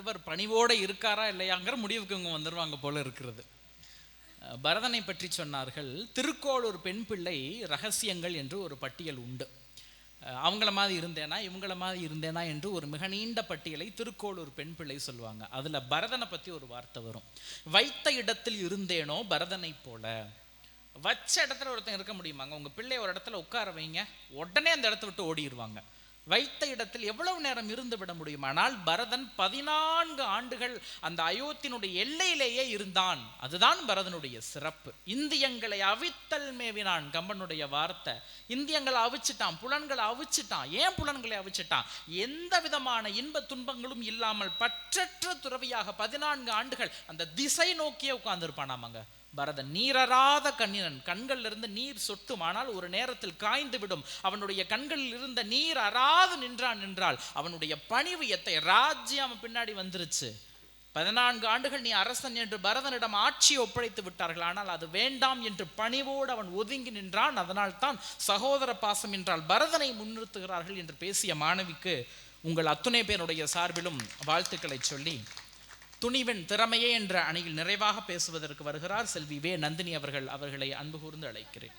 இவர் பணிவோடு இருக்காரா இல்லையாங்கிற முடிவுக்கு இவங்க வந்துடுவாங்க போல இருக்கிறது. பரதனை பற்றி சொன்னார்கள் திருக்கோளூர் பெண் பிள்ளை ரகசியங்கள் என்று ஒரு பட்டியல் உண்டு. அவங்கள மாதிரி இருந்தேனா இவங்கள மாதிரி இருந்தேனா என்று ஒரு மிக நீண்ட பட்டியலை திருக்கோளூர் பெண் பிள்ளை சொல்லுவாங்க. அதில் பரதனை பற்றி ஒரு வார்த்தை வரும். வைத்த இடத்தில் இருந்தேனோ பரதனை போல. வச்ச இடத்துல ஒருத்தன் இருக்க முடியுமாங்க? உங்கள் பிள்ளை ஒரு இடத்துல உட்கார வைங்க உடனே அந்த இடத்த விட்டு ஓடிடுவாங்க வைத்த இடத்தில் எவ்வளவு நேரம் இருந்து விட முடியும்? ஆனால் பரதன் பதினான்கு ஆண்டுகள் அந்த அயோத்தினுடைய எல்லையிலேயே இருந்தான். அதுதான் பரதனுடைய சிறப்பு. இந்தியங்களை அவித்தல் மேவினான் கம்பனுடைய வார்த்தை. இந்தியங்களை அவிச்சிட்டான் புலன்களை அவிச்சிட்டான். ஏன் புலன்களை அவிச்சிட்டான்? எந்த விதமான இன்ப துன்பங்களும் இல்லாமல் பற்றற்ற துறவியாக பதினான்கு ஆண்டுகள் அந்த திசை நோக்கியே உட்கார்ந்துருப்பானாமாங்க பரதன் நீரராத கண்ணினன் கண்களிலிருந்து நீர் சொட்டும். ஆனால் ஒரு நேரத்தில் காய்ந்து விடும் அவனுடைய கண்களில் இருந்த நீர் அறாது நின்றான் நின்றால் அவனுடைய பணிவு எத்தை? ராஜ்யம் பின்னாடி வந்துருச்சு. பதினான்கு ஆண்டுகள் நீ அரசன் என்று பரதனிடம் ஆட்சியை ஒப்படைத்து விட்டார்கள். ஆனால் அது வேண்டாம் என்று பணிவோடு அவன் ஒதுங்கி நின்றான். அதனால் தான் சகோதர பாசம் என்றால் பரதனை முன்னிறுத்துகிறார்கள் என்று பேசிய மாணவிக்கு உங்கள் அத்துணை பேருடைய சார்பிலும் வாழ்த்துக்களை சொல்லி துணிவின் திறமையே என்ற அணியில் நிறைவாக பேசுவதற்கு வருகிறார் செல்வி வே நந்தினி அவர்கள். அவர்களை அன்பு கூர்ந்து அழைக்கிறேன்.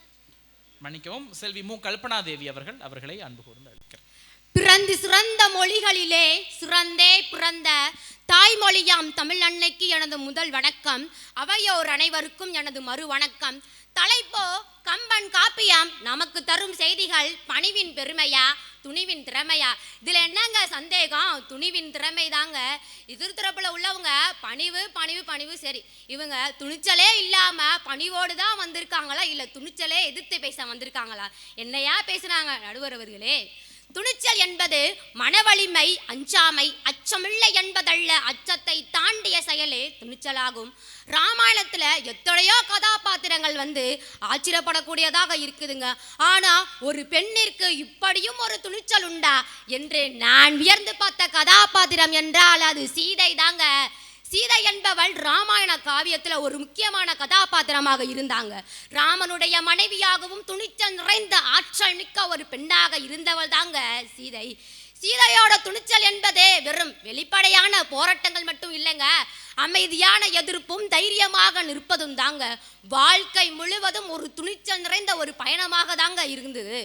மன்னிக்கவும் செல்வி மு. கல்பனா தேவி அவர்கள் அவர்களை அன்பு கூர்ந்து அழைக்கிறேன். பிறந்து சிறந்த மொழிகளிலே சிறந்தே பிறந்த தாய்மொழியாம் தமிழ் அன்னைக்கு எனது முதல் வணக்கம். அவையோர் அனைவருக்கும் எனது மறு வணக்கம். தலைப்போ கம்பன் காப்பியம் நமக்கு தரும் செய்திகள் பணிவின் பெருமையா? துணிவின் திறமையா? இதுல என்னங்க சந்தேகம்? துணிவின் திறமை தாங்க எதிர்த்தரப்புல உள்ளவங்க பணிவு பணிவு பணிவு சரி. இவங்க துணிச்சலே இல்லாம பணிவோடு தான் வந்திருக்காங்களா? இல்ல துணிச்சலே எதிர்த்து பேச வந்திருக்காங்களா? என்னையா பேசுனாங்க நடுவர் அவர்களே துணிச்சல் என்பது மனவலிமை அஞ்சாமை அச்சமில்லை என்பதல்ல அச்சத்தை தாண்டிய செயலே துணிச்சலாகும். ராமாயணத்தில் எத்தனையோ கதாபாத்திரங்கள் வந்து ஆச்சரியப்படக்கூடியதாக இருக்குதுங்க. ஆனால் ஒரு பெண்ணிற்கு இப்படியும் ஒரு துணிச்சல் உண்டா? என்று நான் வியர்ந்து பார்த்த கதாபாத்திரம் என்றால் அது சீதை தாங்க சீதை என்பவள் ராமாயண காவியத்தில் ஒரு முக்கியமான கதாபாத்திரமாக இருந்தாங்க. ராமனுடைய மனைவியாகவும் துணிச்சல் நிறைந்த ஆற்றல் மிக்க ஒரு பெண்ணாக இருந்தவள் தாங்க சீதை. சீதையோட துணிச்சல் என்பதே வெறும் வெளிப்படையான போராட்டங்கள் மட்டும் இல்லைங்க. அமைதியான எதிர்ப்பும் தைரியமாக நிற்பதும் தாங்க. வாழ்க்கை முழுவதும் ஒரு துணிச்சல் நிறைந்த ஒரு பயணமாக தாங்க இருந்தது.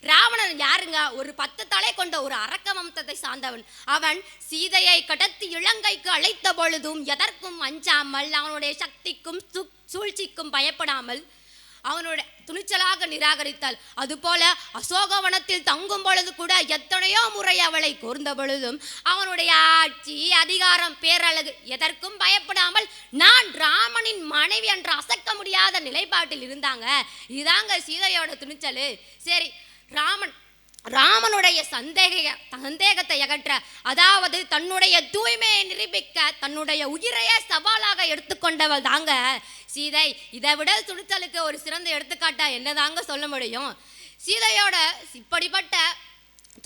ராவணன் யாருங்க? ஒரு பத்து தலை கொண்ட ஒரு அரக்க வம்சத்தை சார்ந்தவன். அவன் சீதையை கடத்தி இலங்கைக்கு அழைத்த பொழுதும் எதற்கும் அஞ்சாமல் அவனுடைய சக்திக்கும் சு- சூழ்ச்சிக்கும் பயப்படாமல் அவனுடைய துணிச்சலாக நிராகரித்தாள். அதுபோல அசோகவனத்தில் தங்கும் பொழுது கூட எத்தனையோ முறை அவளை கூர்ந்த பொழுதும் அவனுடைய ஆட்சி அதிகாரம் பேரழகு எதற்கும் பயப்படாமல் நான் ராமனின் மனைவி என்று அசைக்க முடியாத நிலைப்பாட்டில் இருந்தாங்க. இதாங்க சீதையோட துணிச்சல். சரி ராமன். ராமனுடைய சந்தேக சந்தேகத்தை அகற்ற அதாவது தன்னுடைய தூய்மையை நிரூபிக்க தன்னுடைய உயிரையே சவாலாக எடுத்துக்கொண்டவள் தாங்க. சீதை இதை விட சுடுத்தலுக்கு ஒரு சிறந்த எடுத்துக்காட்டா என்னதாங்க சொல்ல முடியும்? சீதையோட இப்படிப்பட்ட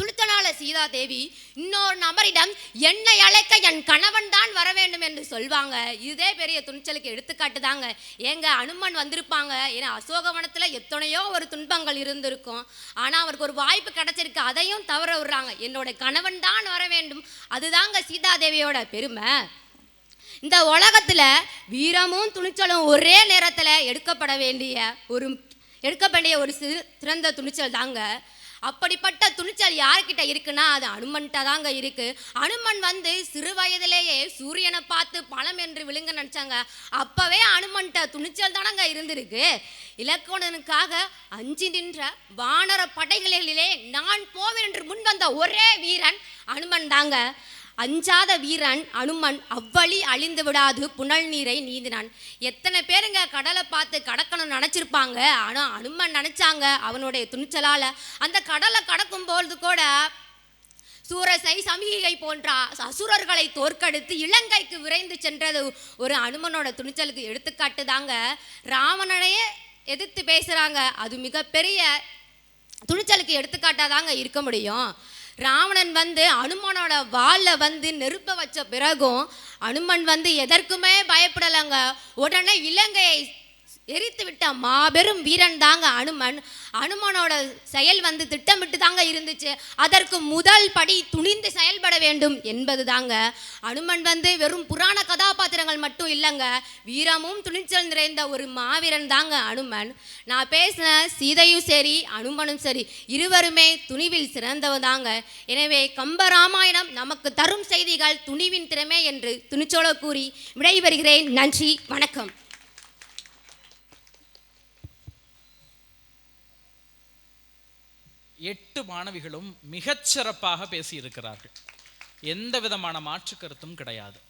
துளுத்தனால சீதா தேவி இன்னொரு நபரிடம் என்னை அழைக்க என் கணவன் தான் வர வேண்டும் என்று சொல்வாங்க. இதே பெரிய துணிச்சலுக்கு எடுத்துக்காட்டு தாங்க. ஏங்க அனுமன் வந்திருப்பாங்க. ஏன்னா அசோகவனத்தில் எத்தனையோ ஒரு துன்பங்கள் இருந்திருக்கும். ஆனால் அவருக்கு ஒரு வாய்ப்பு கிடைச்சிருக்கு. அதையும் தவற விடுறாங்க. என்னோட கணவன் தான் வர வேண்டும். அதுதாங்க சீதா தேவியோட பெருமை. இந்த உலகத்துல வீரமும் துணிச்சலும் ஒரே நேரத்தில் எடுக்கப்பட வேண்டிய ஒரு எடுக்க வேண்டிய ஒரு சிறு- சிறந்த துணிச்சல் தாங்க. அப்படிப்பட்ட துணிச்சல் யார்கிட்ட இருக்குன்னா அது அனுமன்கிட்ட தாங்க இருக்கு. அனுமன் வந்து சிறு வயதிலேயே சூரியனை பார்த்து பழம் என்று விழுங்க நினச்சாங்க. அப்பவே அனுமன்கிட்ட துணிச்சல் தானங்க இருந்திருக்கு. இலக்கணனுக்காக அஞ்சு நின்ற வானர படைகளிலே நான் போவேன் என்று முன் வந்த ஒரே வீரன் அனுமன் தாங்க. அஞ்சாத வீரன் அனுமன் அவ்வழி அழிந்து விடாது புனல் நீரை நீந்தினான். எத்தனை பேருங்க கடலை பார்த்து கடக்கணும்னு நினச்சிருப்பாங்க. ஆனால் அனுமன் நினச்சாங்க அவனுடைய துணிச்சலால். அந்த கடலை கடக்கும் பொழுது கூட சூரசை சமிகை போன்ற அசுரர்களை தோற்கடித்து இலங்கைக்கு விரைந்து சென்றது ஒரு அனுமனோட துணிச்சலுக்கு எடுத்துக்காட்டு தாங்க. ராவணனையே எதிர்த்து பேசுகிறாங்க அது மிகப்பெரிய துணிச்சலுக்கு எடுத்துக்காட்டாக தாங்க இருக்க முடியும். ராவணன் வந்து அனுமனோட வாளில் வந்து நெருப்ப வச்ச பிறகும் அனுமன் வந்து எதற்குமே பயப்படலைங்க. உடனே இலங்கையை எரித்து விட்ட மாபெரும் வீரன் தாங்க அனுமன். அனுமனோட செயல் வந்து திட்டமிட்டு தாங்க இருந்துச்சு. அதற்கு முதல் படி துணிந்து செயல்பட வேண்டும் என்பது தாங்க. அனுமன் வந்து வெறும் புராண கதாபாத்திரங்கள் மட்டும் இல்லைங்க. வீரமும் துணிச்சல் நிறைந்த ஒரு மாவீரன் தாங்க அனுமன். நான் பேசின சீதையும் சரி அனுமனும் சரி இருவருமே துணிவில் சிறந்தவ தாங்க. எனவே கம்பராமாயணம் நமக்கு தரும் செய்திகள் துணிவின் திறமை என்று துணிச்சோட கூறி விடைபெறுகிறேன். நன்றி வணக்கம். எட்டு மாணவிகளும் மிகச் சிறப்பாக பேசியிருக்கிறார்கள். எந்த விதமான மாற்று கருத்தும் கிடையாது.